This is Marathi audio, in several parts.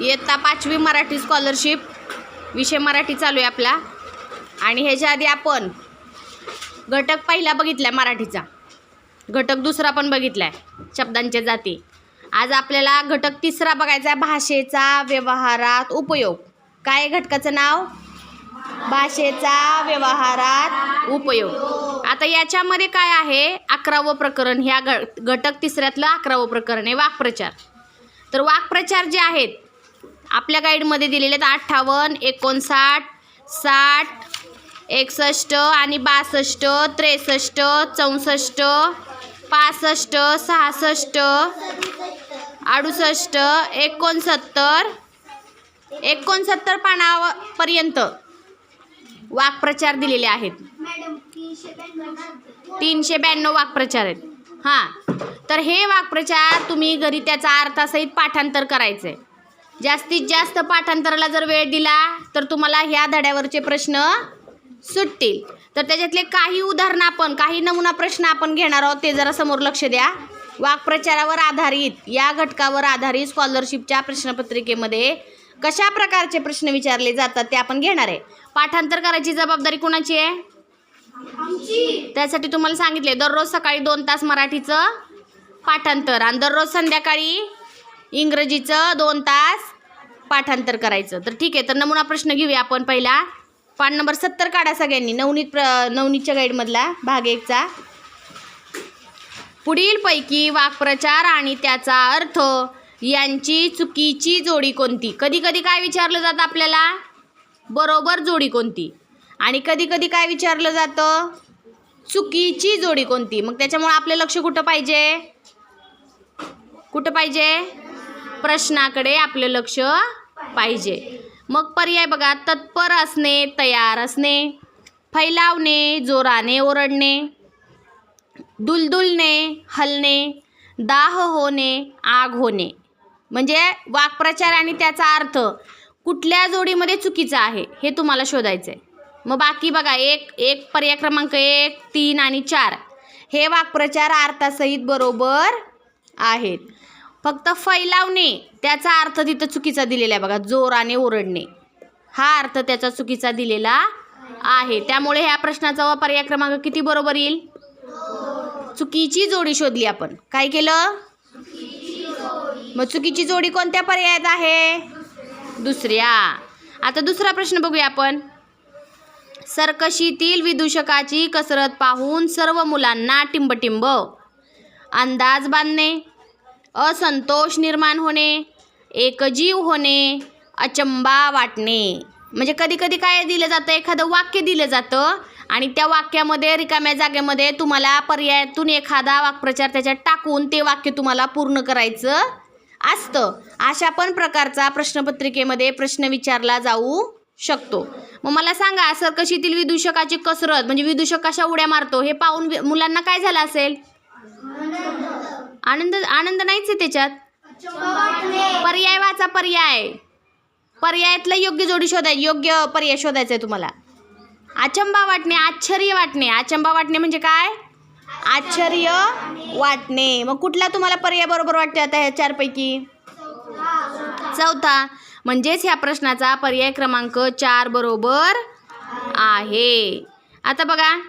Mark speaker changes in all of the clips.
Speaker 1: इयत्ता पाचवी मराठी स्कॉलरशिप विषय मराठी चालू आहे आपला. आणि ह्याच्या आधी आपण घटक पहिला बघितला मराठीचा. घटक दुसरा पण बघितला आहे शब्दांच्या जाती. आज आपल्याला घटक तिसरा बघायचा आहे भाषेचा व्यवहारात उपयोग. काय आहे घटकाचं नाव? भाषेचा व्यवहारात उपयोग. आता याच्यामध्ये काय आहे? अकरावं प्रकरण. ह्या घ घटक तिसऱ्यातलं अकरावं प्रकरण आहे वाक्प्रचार. तर वाक्प्रचार जे आहेत आपल्या गाईडमध्ये दिलेले आहेत अठ्ठावन्न एकोणसाठ साठ एकसष्ट आणि बासष्ट त्रेसष्ट चौसष्ट पासष्ट सहासष्ट अडुसष्ट एकोणसत्तर एकोणसत्तर पानापर्यंत वाक्प्रचार दिलेले आहेत. तीनशे ब्याण्णव वाक्प्रचार आहेत. हां. तर हे वाक्प्रचार तुम्ही घरी त्याचा अर्थासहित पाठांतर करायचं आहे जास्तीत जास्त पाठांतराला जर वेळ दिला तर तुम्हाला ह्या धड्यावरचे प्रश्न सुटतील. तर त्याच्यातले काही उदाहरणं आपण काही नमुना प्रश्न आपण घेणार आहोत ते जरा समोर लक्ष द्या. वाक्प्रचारावर आधारित या घटकावर आधारित स्कॉलरशिपच्या प्रश्नपत्रिकेमध्ये कशा प्रकारचे प्रश्न विचारले जातात ते आपण घेणार आहे. पाठांतर करायची जबाबदारी कुणाची आहे? त्यासाठी तुम्हाला सांगितले दररोज सकाळी दोन तास मराठीचं पाठांतर आणि दररोज संध्याकाळी इंग्रजीचं दोन तास पाठांतर करायचं. तर ठीक आहे तर नमुना प्रश्न घेऊया आपण पहिला. पान नंबर सत्तर काढा सगळ्यांनी नवनीत प्र नवनीतच्या गाईडमधला भाग एकचा. पुढीलपैकी वाक्प्रचार आणि त्याचा अर्थ यांची चुकीची जोडी कोणती? कधी कधी काय विचारलं जातं आपल्याला? बरोबर जोडी कोणती? आणि कधी कधी काय विचारलं जातं? चुकीची जोडी कोणती? मग त्याच्यामुळे आपलं लक्ष कुठं पाहिजे? कुठं पाहिजे? प्रश्नाकडे आपलं लक्ष पाहिजे. मग पर्याय बघा तत्पर असणे तयार असणे फैलावणे जोराने ओरडणे दुलदुलणे हलणे दाह होणे आग होणे. म्हणजे वाक्प्रचार आणि त्याचा अर्थ कुठल्या जोडीमध्ये चुकीचा आहे हे तुम्हाला शोधायचं आहे. मग बाकी बघा एक एक पर्याय क्रमांक एक तीन आणि चार. हे वाक्प्रचार अर्थासहित बरोबर आहेत. फक्त फैलावणे त्याचा अर्थ तिथं चुकीचा दिलेला आहे बघा जोराने ओरडणे. हा अर्थ त्याचा चुकीचा दिलेला आहे. त्यामुळे ह्या प्रश्नाचा पर्याय क्रमांक किती बरोबर येईल? चुकीची जोडी शोधली आपण. काय केलं? मग चुकीची जोडी कोणत्या पर्यायात आहे? दुसऱ्या. आता दुसरा प्रश्न बघूया आपण. सरकशीतील विदूषकाची कसरत पाहून सर्व मुलांना टिंबटिंब. अंदाज बांधणे. असंतोष निर्माण होणे एकजीव होणे अचंबा वाटणे. म्हणजे कधी कधी काय दिलं जातं? एखादं वाक्य दिलं जातं आणि त्या वाक्यामध्ये रिकाम्या जागेमध्ये तुम्हाला पर्यायातून एखादा वाक्प्रचार त्याच्यात टाकून ते वाक्य तुम्हाला पूर्ण करायचं असतं. अशा पण प्रकारचा प्रश्नपत्रिकेमध्ये प्रश्न विचारला जाऊ शकतो. मग मला सांगा सरकशीतील विदूषकाची कसरत? म्हणजे विदूषक कशा उड्या मारतो? हे पाहून मुलांना काय झालं असेल? आनंद आनंद नाहीच आहे त्याच्यात. पर्याय वाचा पर्याय. पर्यायातला योग्य जोडी शोधाय योग्य पर्याय शोधायचा आहे तुम्हाला. अचंबा वाटणे आश्चर्य वाटणे. अचंबा वाटणे म्हणजे काय? आश्चर्य वाटणे. मग कुठला तुम्हाला पर्याय बरोबर वाटते आता ह्या चारपैकी? चौथा. म्हणजेच ह्या प्रश्नाचा पर्याय क्रमांक चार बरोबर आहे. आता बघा.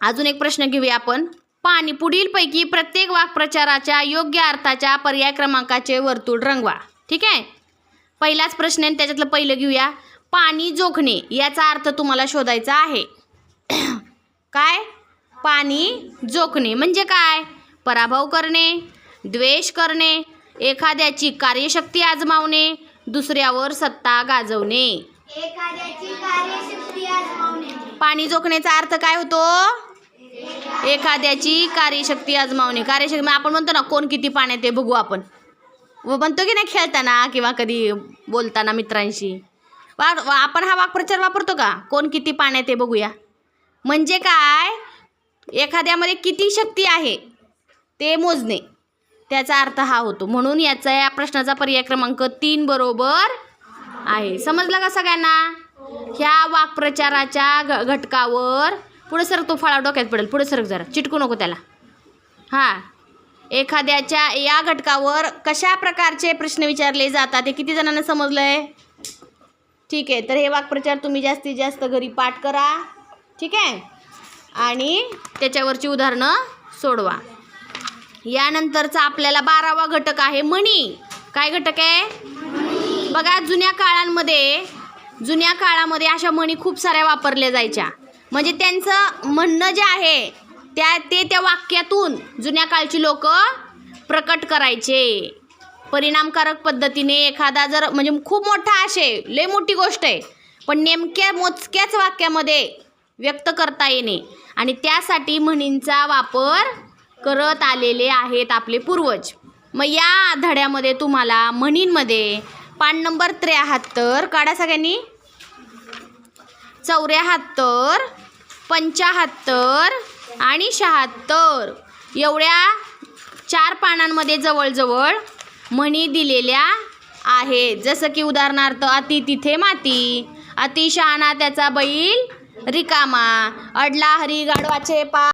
Speaker 1: अजून एक प्रश्न घेऊया आपण. पाणी पुढीलपैकी प्रत्येक वाक्प्रचाराच्या योग्य अर्थाच्या पर्याय क्रमांकाचे वर्तुळ रंगवा. ठीक आहे? पहिलाच प्रश्न आहे त्याच्यातलं पहिलं घेऊया. पाणी जोखणे याचा अर्थ तुम्हाला शोधायचा आहे. काय? पाणी जोखणे. म्हणजे काय? पराभव करणे द्वेष करणे एखाद्याची कार्यशक्ती आजमावणे दुसऱ्यावर सत्ता गाजवणे.
Speaker 2: एखाद्याची कार्यशक्ती आजमावणे.
Speaker 1: पाणी जोखण्याचा अर्थ काय होतो? एखाद्याची कार्यशक्ती आजमावणे. कार्यशक्ती म्हणजे आपण म्हणतो ना कोण किती पाण्यात आहे बघू आपण. व म्हणतो की नाही खेळताना किंवा कधी बोलताना मित्रांशी. वा आपण हा वाक्प्रचार वापरतो का? कोण किती पाण्यात आहे बघूया. म्हणजे काय? एखाद्यामध्ये किती शक्ती आहे ते मोजणे. त्याचा अर्थ हा होतो. म्हणून याचा या प्रश्नाचा पर्याय क्रमांक तीन बरोबर आहे. समजलं का सगळ्यांना? ह्या वाक्प्रचाराच्या घ घटकावर पुढे सरक तो फळा डोक्यात पडेल. पुढे सरक जरा. चिटकू नको त्याला. हां. एखाद्याच्या या घटकावर कशा प्रकारचे प्रश्न विचारले जातात हे किती जणांना समजलं आहे ठीक आहे. तर हे वाक्प्रचार तुम्ही जास्तीत जास्त घरी पाठ करा. ठीक आहे? आणि त्याच्यावरची उदाहरणं सोडवा. यानंतरचा आपल्याला बारावा घटक आहे मणी. काय घटक आहे? बघा जुन्या काळांमध्ये जुन्या काळामध्ये अशा म्हणी खूप साऱ्या वापरल्या जायच्या. म्हणजे त्यांचं म्हणणं जे आहे त्या ते त्या वाक्यातून जुन्या काळची लोक प्रकट करायचे. परिणामकारक पद्धतीने एखादा जर म्हणजे खूप मोठा असे लय मोठी गोष्ट आहे पण नेमक्या मोजक्याच वाक्यामध्ये व्यक्त करता येणे. आणि त्यासाठी म्हणींचा वापर करत आलेले आहेत आपले पूर्वज. मग या धड्यामध्ये तुम्हाला म्हणींमध्ये पान नंबर त्र्याहत्तर काढा सगळ्यांनी. चौऱ्याहत्तर पंचाहत्तर आणि शहात्तर. एवढ्या चार पानांमध्ये जवळजवळ म्हणी दिलेल्या आहेत. जसं की उदाहरणार्थ अति तिथे माती अति शहाणा त्याचा बैल रिकामा अडला हरी गाढवाचे पा